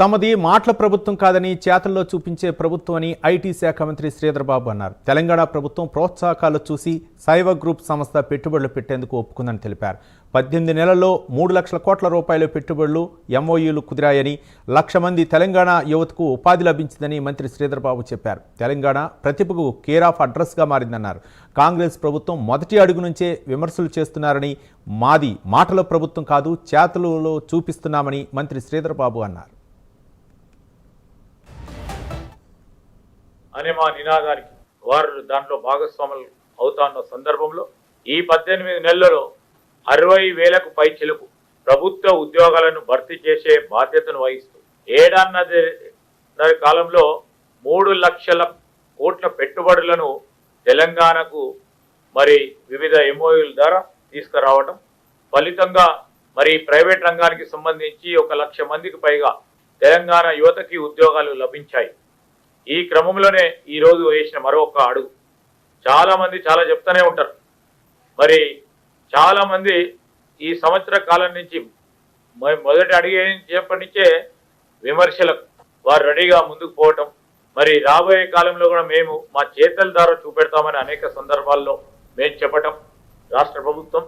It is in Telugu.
తమది మాటల ప్రభుత్వం కాదని చేతల్లో చూపించే ప్రభుత్వం అని ఐటీ శాఖ మంత్రి శ్రీధర్బాబు అన్నారు. తెలంగాణ ప్రభుత్వం ప్రోత్సాహకాలు చూసి సైవ గ్రూప్ సంస్థ పెట్టుబడులు పెట్టేందుకు ఒప్పుకుందని తెలిపారు. పద్దెనిమిది నెలల్లో మూడు లక్షల కోట్ల రూపాయల పెట్టుబడులు ఎంఓయూలు కుదిరాయని లక్ష మంది తెలంగాణ యువతకు ఉపాధి లభించిందని మంత్రి శ్రీధర్బాబు చెప్పారు. తెలంగాణ ప్రతిభకు కేర్ ఆఫ్ అడ్రస్గా మారిందన్నారు. కాంగ్రెస్ ప్రభుత్వం మొదటి అడుగు నుంచే విమర్శలు చేస్తున్నారని మాది మాటల ప్రభుత్వం కాదు చేతలలో చూపిస్తున్నామని మంత్రి శ్రీధర్బాబు అన్నారు. అనే మా నినాదానికి వారు దాంట్లో భాగస్వాములు అవుతాన్న సందర్భంలో ఈ పద్దెనిమిది నెలలలో అరవై వేలకు పై ప్రభుత్వ ఉద్యోగాలను భర్తీ చేసే బాధ్యతను వహిస్తూ ఏడన్నది కాలంలో మూడు లక్షల కోట్ల పెట్టుబడులను తెలంగాణకు మరి వివిధ ఎంఓయూల ద్వారా తీసుకురావటం ఫలితంగా మరి ప్రైవేట్ రంగానికి సంబంధించి ఒక లక్ష మందికి పైగా తెలంగాణ యువతకి ఉద్యోగాలు లభించాయి. ఈ క్రమంలోనే ఈరోజు వేసిన మరొక అడుగు. చాలామంది చాలా చెప్తూనే ఉంటారు. మరి చాలామంది ఈ సంవత్సర కాలం నుంచి మొదటి అడిగేప్పటి నుంచే విమర్శలకు వారు రెడీగా ముందుకు పోవటం మరి రాబోయే కాలంలో కూడా మేము మా చేతల ద్వారా చూపెడతామని అనేక సందర్భాల్లో మేము చెప్పటం రాష్ట్ర ప్రభుత్వం